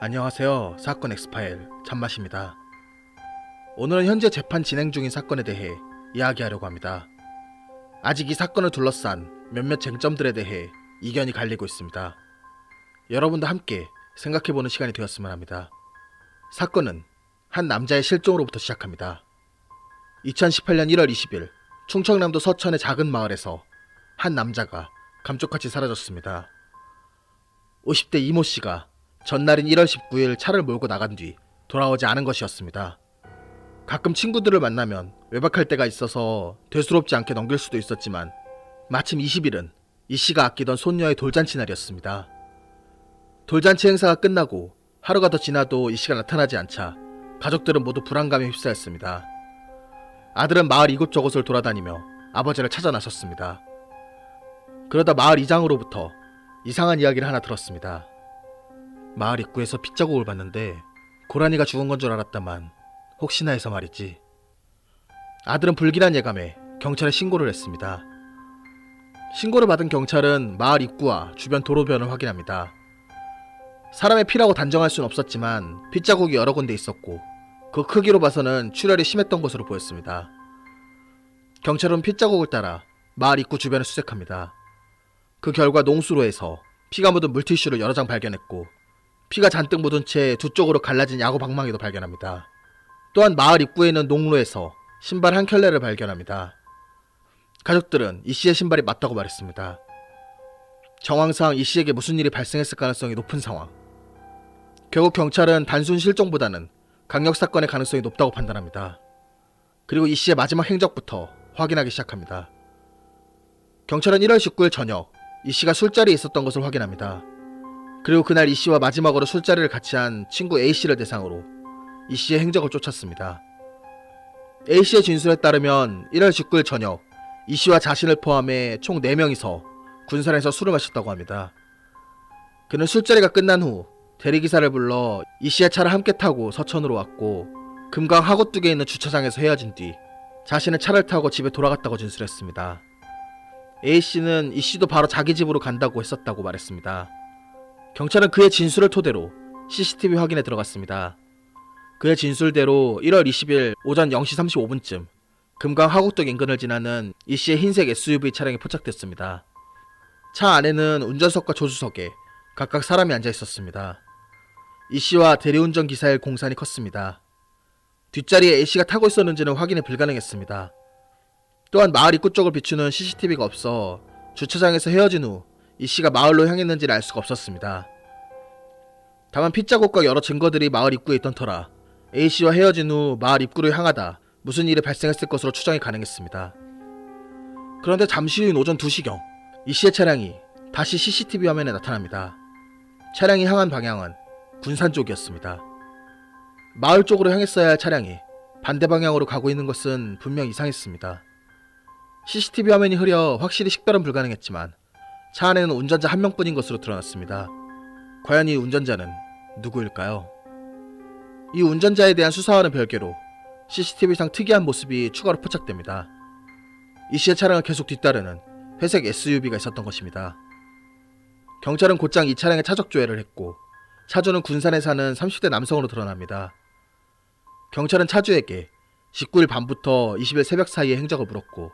안녕하세요. 사건 엑스파일 잔맛입니다. 오늘은 현재 재판 진행 중인 사건에 대해 이야기하려고 합니다. 아직 이 사건을 둘러싼 몇몇 쟁점들에 대해 이견이 갈리고 있습니다. 여러분도 함께 생각해보는 시간이 되었으면 합니다. 사건은 한 남자의 실종으로부터 시작합니다. 2018년 1월 20일 충청남도 서천의 작은 마을에서 한 남자가 감쪽같이 사라졌습니다. 50대 이모 씨가 전날인 1월 19일 차를 몰고 나간 뒤 돌아오지 않은 것이었습니다. 가끔 친구들을 만나면 외박할 때가 있어서 되스럽지 않게 넘길 수도 있었지만 마침 20일은 이 씨가 아끼던 손녀의 돌잔치 날이었습니다. 돌잔치 행사가 끝나고 하루가 더 지나도 이 씨가 나타나지 않자 가족들은 모두 불안감에 휩싸였습니다. 아들은 마을 이곳저곳을 돌아다니며 아버지를 찾아 나섰습니다. 그러다 마을 이장으로부터 이상한 이야기를 하나 들었습니다. 마을 입구에서 핏자국을 봤는데 고라니가 죽은 건 줄 알았다만 혹시나 해서 말이지. 아들은 불길한 예감에 경찰에 신고를 했습니다. 신고를 받은 경찰은 마을 입구와 주변 도로변을 확인합니다. 사람의 피라고 단정할 수는 없었지만 핏자국이 여러 군데 있었고 그 크기로 봐서는 출혈이 심했던 것으로 보였습니다. 경찰은 핏자국을 따라 마을 입구 주변을 수색합니다. 그 결과 농수로에서 피가 묻은 물티슈를 여러 장 발견했고 피가 잔뜩 묻은 채 두 쪽으로 갈라진 야구 방망이도 발견합니다. 또한 마을 입구에 있는 농로에서 신발 한 켤레를 발견합니다. 가족들은 이 씨의 신발이 맞다고 말했습니다. 정황상 이 씨에게 무슨 일이 발생했을 가능성이 높은 상황. 결국 경찰은 단순 실종보다는 강력 사건의 가능성이 높다고 판단합니다. 그리고 이 씨의 마지막 행적부터 확인하기 시작합니다. 경찰은 1월 19일 저녁 이 씨가 술자리에 있었던 것을 확인합니다. 그리고 그날 이 씨와 마지막으로 술자리를 같이 한 친구 A 씨를 대상으로 이 씨의 행적을 쫓았습니다. A 씨의 진술에 따르면 1월 19일 저녁 이 씨와 자신을 포함해 총 4명이서 군산에서 술을 마셨다고 합니다. 그는 술자리가 끝난 후 대리기사를 불러 이 씨의 차를 함께 타고 서천으로 왔고 금강 하굣둑에 있는 주차장에서 헤어진 뒤 자신은 차를 타고 집에 돌아갔다고 진술했습니다. A 씨는 이 씨도 바로 자기 집으로 간다고 했었다고 말했습니다. 경찰은 그의 진술을 토대로 CCTV 확인에 들어갔습니다. 그의 진술대로 1월 20일 오전 0시 35분쯤 금강 하곡동 인근을 지나는 이 씨의 흰색 SUV 차량이 포착됐습니다. 차 안에는 운전석과 조수석에 각각 사람이 앉아 있었습니다. 이 씨와 대리운전 기사의 공산이 컸습니다. 뒷자리에 A 씨가 타고 있었는지는 확인이 불가능했습니다. 또한 마을 입구 쪽을 비추는 CCTV가 없어 주차장에서 헤어진 후 이 씨가 마을로 향했는지를 알 수가 없었습니다. 다만 핏자국과 여러 증거들이 마을 입구에 있던 터라 A 씨와 헤어진 후 마을 입구로 향하다 무슨 일이 발생했을 것으로 추정이 가능했습니다. 그런데 잠시 후인 오전 2시경 이 씨의 차량이 다시 CCTV 화면에 나타납니다. 차량이 향한 방향은 군산 쪽이었습니다. 마을 쪽으로 향했어야 할 차량이 반대 방향으로 가고 있는 것은 분명 이상했습니다. CCTV 화면이 흐려 확실히 식별은 불가능했지만 차 안에는 운전자 한 명뿐인 것으로 드러났습니다. 과연 이 운전자는 누구일까요? 이 운전자에 대한 수사와는 별개로 CCTV상 특이한 모습이 추가로 포착됩니다. 이 씨의 차량을 계속 뒤따르는 회색 SUV가 있었던 것입니다. 경찰은 곧장 이 차량의 차적 조회를 했고 차주는 군산에 사는 30대 남성으로 드러납니다. 경찰은 차주에게 19일 밤부터 20일 새벽 사이의 행적을 물었고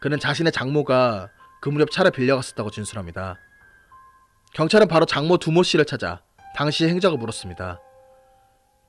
그는 자신의 장모가 그 무렵 차를 빌려갔었다고 진술합니다. 경찰은 바로 장모 두모 씨를 찾아 당시의 행적을 물었습니다.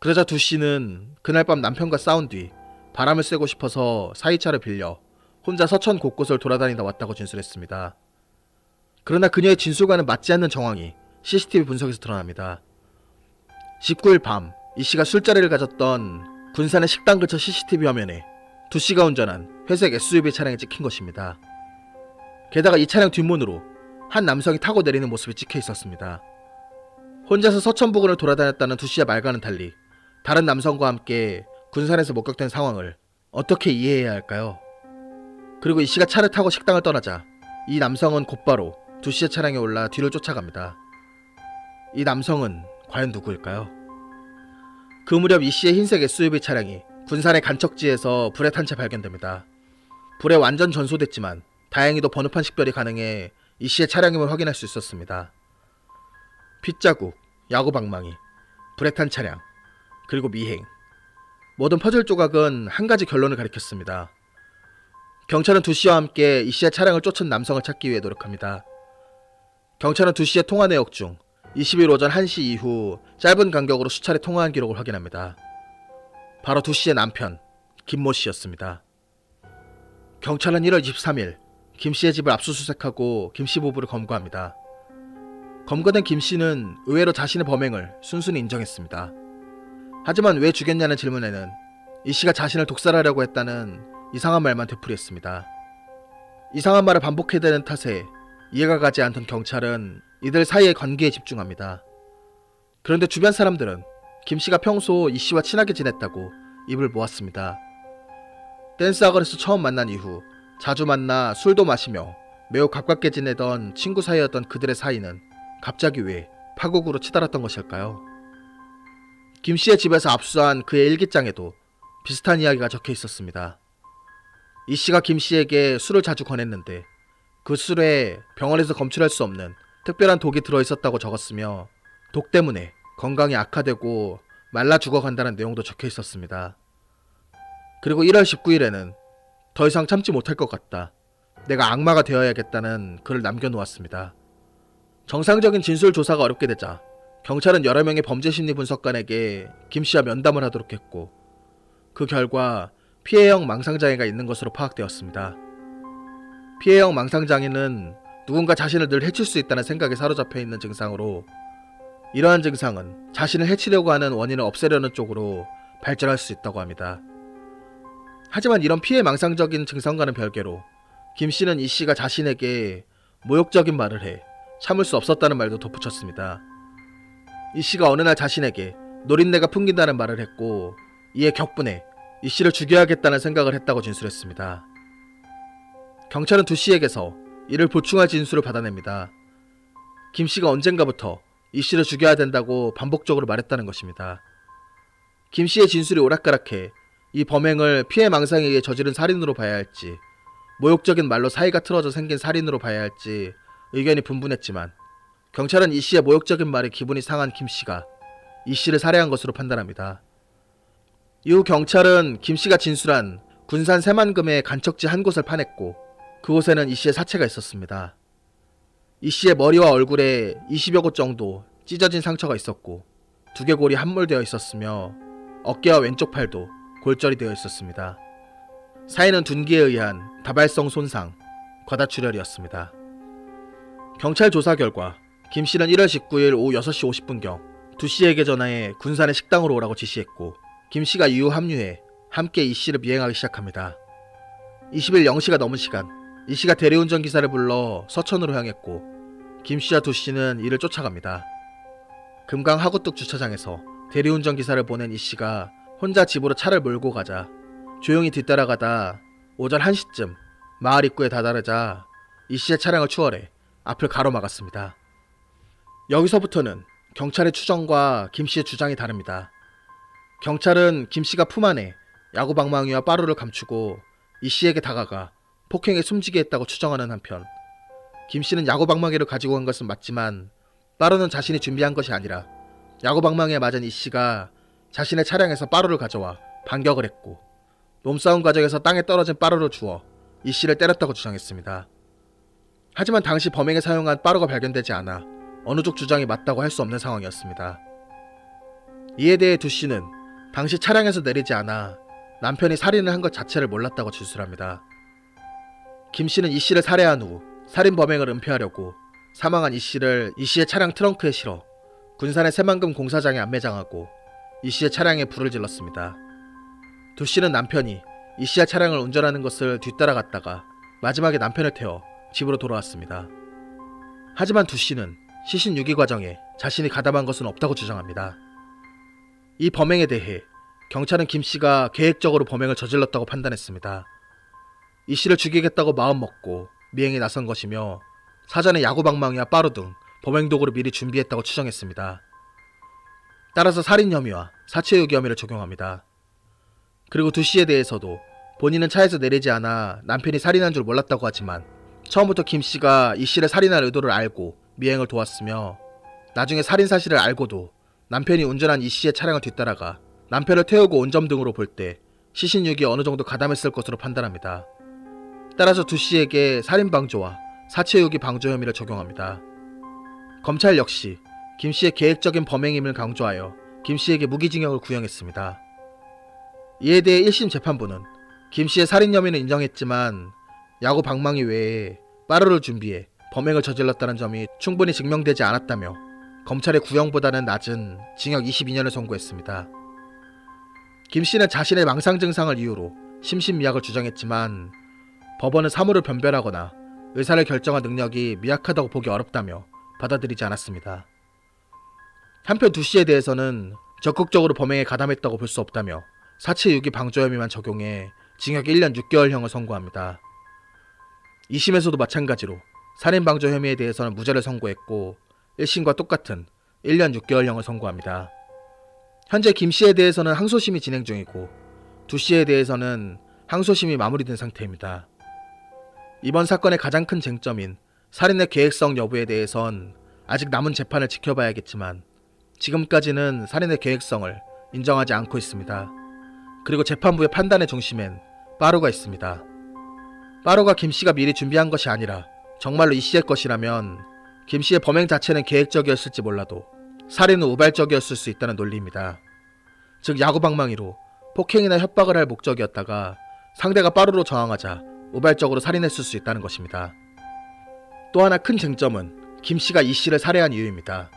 그러자 두 씨는 그날 밤 남편과 싸운 뒤 바람을 쐬고 싶어서 사이차를 빌려 혼자 서천 곳곳을 돌아다니다 왔다고 진술했습니다. 그러나 그녀의 진술과는 맞지 않는 정황이 CCTV 분석에서 드러납니다. 19일 밤 이 씨가 술자리를 가졌던 군산의 식당 근처 CCTV 화면에 두 씨가 운전한 회색 SUV 차량이 찍힌 것입니다. 게다가 이 차량 뒷문으로 한 남성이 타고 내리는 모습이 찍혀 있었습니다. 혼자서 서천 부근을 돌아다녔다는 두 씨의 말과는 달리 다른 남성과 함께 군산에서 목격된 상황을 어떻게 이해해야 할까요? 그리고 이 씨가 차를 타고 식당을 떠나자 이 남성은 곧바로 두 씨의 차량에 올라 뒤를 쫓아갑니다. 이 남성은 과연 누구일까요? 그 무렵 이 씨의 흰색 SUV 차량이 군산의 간척지에서 불에 탄 채 발견됩니다. 불에 완전 전소됐지만 다행히도 번호판 식별이 가능해 이 씨의 차량임을 확인할 수 있었습니다. 핏자국, 야구 방망이, 불에 탄 차량, 그리고 미행. 모든 퍼즐 조각은 한 가지 결론을 가리켰습니다. 경찰은 두 씨와 함께 이 씨의 차량을 쫓은 남성을 찾기 위해 노력합니다. 경찰은 두 씨의 통화 내역 중 20일 오전 1시 이후 짧은 간격으로 수차례 통화한 기록을 확인합니다. 바로 두 씨의 남편 김모 씨였습니다. 경찰은 1월 23일 김 씨의 집을 압수수색하고 김 씨 부부를 검거합니다. 검거된 김 씨는 의외로 자신의 범행을 순순히 인정했습니다. 하지만 왜 죽였냐는 질문에는 이 씨가 자신을 독살하려고 했다는 이상한 말만 되풀이했습니다. 이상한 말을 반복해대는 탓에 이해가 가지 않던 경찰은 이들 사이의 관계에 집중합니다. 그런데 주변 사람들은 김 씨가 평소 이 씨와 친하게 지냈다고 입을 모았습니다. 댄스 학원에서 처음 만난 이후 자주 만나 술도 마시며 매우 가깝게 지내던 친구 사이였던 그들의 사이는 갑자기 왜 파국으로 치달았던 것일까요? 김 씨의 집에서 압수한 그의 일기장에도 비슷한 이야기가 적혀 있었습니다. 이 씨가 김 씨에게 술을 자주 권했는데 그 술에 병원에서 검출할 수 없는 특별한 독이 들어 있었다고 적었으며 독 때문에 건강이 악화되고 말라 죽어간다는 내용도 적혀 있었습니다. 그리고 1월 19일에는 더 이상 참지 못할 것 같다. 내가 악마가 되어야겠다는 글을 남겨놓았습니다. 정상적인 진술 조사가 어렵게 되자 경찰은 여러 명의 범죄 심리 분석관에게 김 씨와 면담을 하도록 했고 그 결과 피해형 망상장애가 있는 것으로 파악되었습니다. 피해형 망상장애는 누군가 자신을 늘 해칠 수 있다는 생각에 사로잡혀 있는 증상으로 이러한 증상은 자신을 해치려고 하는 원인을 없애려는 쪽으로 발전할 수 있다고 합니다. 하지만 이런 피해 망상적인 증상과는 별개로 김 씨는 이 씨가 자신에게 모욕적인 말을 해 참을 수 없었다는 말도 덧붙였습니다. 이 씨가 어느 날 자신에게 노린내가 풍긴다는 말을 했고 이에 격분해 이 씨를 죽여야겠다는 생각을 했다고 진술했습니다. 경찰은 두 씨에게서 이를 보충할 진술을 받아냅니다. 김 씨가 언젠가부터 이 씨를 죽여야 된다고 반복적으로 말했다는 것입니다. 김 씨의 진술이 오락가락해 이 범행을 피해 망상에 의해 저지른 살인으로 봐야 할지 모욕적인 말로 사이가 틀어져 생긴 살인으로 봐야 할지 의견이 분분했지만 경찰은 이 씨의 모욕적인 말에 기분이 상한 김 씨가 이 씨를 살해한 것으로 판단합니다. 이후 경찰은 김 씨가 진술한 군산 새만금의 간척지 한 곳을 파냈고 그곳에는 이 씨의 사체가 있었습니다. 이 씨의 머리와 얼굴에 20여 곳 정도 찢어진 상처가 있었고 두개골이 함몰되어 있었으며 어깨와 왼쪽 팔도 골절이 되어 있었습니다. 사인은 둔기에 의한 다발성 손상, 과다출혈이었습니다. 경찰 조사 결과 김 씨는 1월 19일 오후 6시 50분경 두 씨에게 전화해 군산의 식당으로 오라고 지시했고 김 씨가 이후 합류해 함께 이 씨를 미행하기 시작합니다. 20일 0시가 넘은 시간 이 씨가 대리운전 기사를 불러 서천으로 향했고 김 씨와 두 씨는 이를 쫓아갑니다. 금강 하구뚝 주차장에서 대리운전 기사를 보낸 이 씨가 혼자 집으로 차를 몰고 가자 조용히 뒤따라가다 오전 1시쯤 마을 입구에 다다르자 이 씨의 차량을 추월해 앞을 가로막았습니다. 여기서부터는 경찰의 추정과 김 씨의 주장이 다릅니다. 경찰은 김 씨가 품 안에 야구방망이와 빠루를 감추고 이 씨에게 다가가 폭행에 숨지게 했다고 추정하는 한편 김 씨는 야구방망이를 가지고 간 것은 맞지만 빠루는 자신이 준비한 것이 아니라 야구방망이에 맞은 이 씨가 자신의 차량에서 빠루를 가져와 반격을 했고 몸싸움 과정에서 땅에 떨어진 빠루를 주워 이 씨를 때렸다고 주장했습니다. 하지만 당시 범행에 사용한 빠루가 발견되지 않아 어느 쪽 주장이 맞다고 할 수 없는 상황이었습니다. 이에 대해 두 씨는 당시 차량에서 내리지 않아 남편이 살인을 한 것 자체를 몰랐다고 진술합니다. 김 씨는 이 씨를 살해한 후 살인 범행을 은폐하려고 사망한 이 씨를 이 씨의 차량 트렁크에 실어 군산의 새만금 공사장에 안매장하고 이 씨의 차량에 불을 질렀습니다. 두 씨는 남편이 이 씨의 차량을 운전하는 것을 뒤따라갔다가 마지막에 남편을 태워 집으로 돌아왔습니다. 하지만 두 씨는 시신 유기 과정에 자신이 가담한 것은 없다고 주장합니다. 이 범행에 대해 경찰은 김 씨가 계획적으로 범행을 저질렀다고 판단했습니다. 이 씨를 죽이겠다고 마음먹고 미행에 나선 것이며 사전에 야구방망이와 빠루 등 범행 도구를 미리 준비했다고 추정했습니다. 따라서 살인 혐의와 사체유기 혐의를 적용합니다. 그리고 두 씨에 대해서도 본인은 차에서 내리지 않아 남편이 살인한 줄 몰랐다고 하지만 처음부터 김 씨가 이 씨를 살인할 의도를 알고 미행을 도왔으며 나중에 살인 사실을 알고도 남편이 운전한 이 씨의 차량을 뒤따라가 남편을 태우고 온 점 등으로 볼 때 시신육이 어느 정도 가담했을 것으로 판단합니다. 따라서 두 씨에게 살인 방조와 사체유기 방조 혐의를 적용합니다. 검찰 역시 김 씨의 계획적인 범행임을 강조하여 김 씨에게 무기징역을 구형했습니다. 이에 대해 1심 재판부는 김 씨의 살인 혐의는 인정했지만 야구 방망이 외에 빠르를 준비해 범행을 저질렀다는 점이 충분히 증명되지 않았다며 검찰의 구형보다는 낮은 징역 22년을 선고했습니다. 김 씨는 자신의 망상 증상을 이유로 심신미약을 주장했지만 법원은 사물을 변별하거나 의사를 결정할 능력이 미약하다고 보기 어렵다며 받아들이지 않았습니다. 한편 두 씨에 대해서는 적극적으로 범행에 가담했다고 볼 수 없다며 사체 유기 방조 혐의만 적용해 징역 1년 6개월형을 선고합니다. 2심에서도 마찬가지로 살인 방조 혐의에 대해서는 무죄를 선고했고 1심과 똑같은 1년 6개월형을 선고합니다. 현재 김 씨에 대해서는 항소심이 진행 중이고 두 씨에 대해서는 항소심이 마무리된 상태입니다. 이번 사건의 가장 큰 쟁점인 살인의 계획성 여부에 대해선 아직 남은 재판을 지켜봐야겠지만 지금까지는 살인의 계획성을 인정하지 않고 있습니다. 그리고 재판부의 판단의 중심엔 빠루가 있습니다. 빠루가 김 씨가 미리 준비한 것이 아니라 정말로 이 씨의 것이라면 김 씨의 범행 자체는 계획적이었을지 몰라도 살인은 우발적이었을 수 있다는 논리입니다. 즉 야구방망이로 폭행이나 협박을 할 목적이었다가 상대가 빠루로 저항하자 우발적으로 살인했을 수 있다는 것입니다. 또 하나 큰 쟁점은 김 씨가 이 씨를 살해한 이유입니다.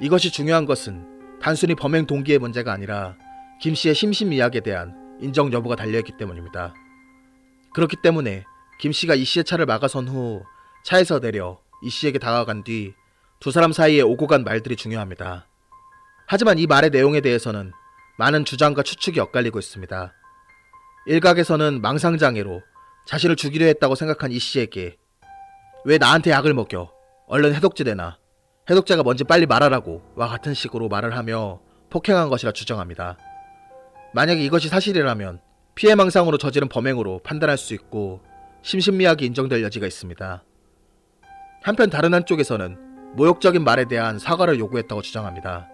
이것이 중요한 것은 단순히 범행 동기의 문제가 아니라 김 씨의 심신미약에 대한 인정 여부가 달려있기 때문입니다. 그렇기 때문에 김 씨가 이 씨의 차를 막아선 후 차에서 내려 이 씨에게 다가간 뒤 두 사람 사이에 오고 간 말들이 중요합니다. 하지만 이 말의 내용에 대해서는 많은 주장과 추측이 엇갈리고 있습니다. 일각에서는 망상장애로 자신을 죽이려 했다고 생각한 이 씨에게 왜 나한테 약을 먹여 얼른 해독제 내놔 해독제가 뭔지 빨리 말하라고 와 같은 식으로 말을 하며 폭행한 것이라 주장합니다. 만약에 이것이 사실이라면 피해망상으로 저지른 범행으로 판단할 수 있고 심신미약이 인정될 여지가 있습니다. 한편 다른 한쪽에서는 모욕적인 말에 대한 사과를 요구했다고 주장합니다.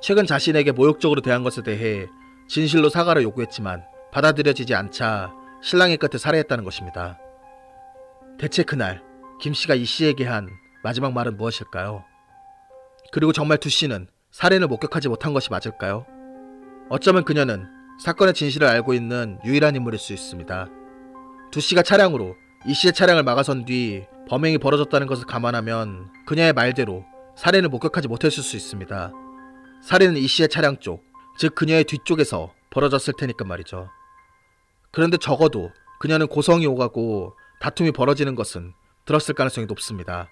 최근 자신에게 모욕적으로 대한 것에 대해 진실로 사과를 요구했지만 받아들여지지 않자 신랑의 끝에 살해했다는 것입니다. 대체 그날 김 씨가 이 씨에게 한 마지막 말은 무엇일까요? 그리고 정말 두 씨는 살인을 목격하지 못한 것이 맞을까요? 어쩌면 그녀는 사건의 진실을 알고 있는 유일한 인물일 수 있습니다. 두 씨가 차량으로 이 씨의 차량을 막아선 뒤 범행이 벌어졌다는 것을 감안하면 그녀의 말대로 살인을 목격하지 못했을 수 있습니다. 살인은 이 씨의 차량 쪽, 즉 그녀의 뒤쪽에서 벌어졌을 테니까 말이죠. 그런데 적어도 그녀는 고성이 오가고 다툼이 벌어지는 것은 들었을 가능성이 높습니다.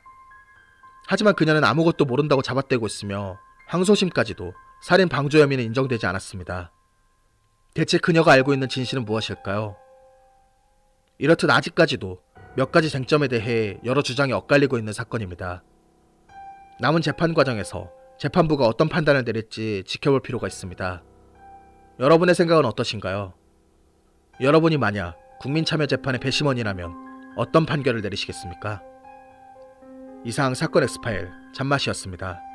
하지만 그녀는 아무것도 모른다고 잡아떼고 있으며 항소심까지도 살인 방조 혐의는 인정되지 않았습니다. 대체 그녀가 알고 있는 진실은 무엇일까요? 이렇듯 아직까지도 몇 가지 쟁점에 대해 여러 주장이 엇갈리고 있는 사건입니다. 남은 재판 과정에서 재판부가 어떤 판단을 내릴지 지켜볼 필요가 있습니다. 여러분의 생각은 어떠신가요? 여러분이 만약 국민참여재판의 배심원이라면 어떤 판결을 내리시겠습니까? 이상 사건 엑스파일 잔맛이었습니다.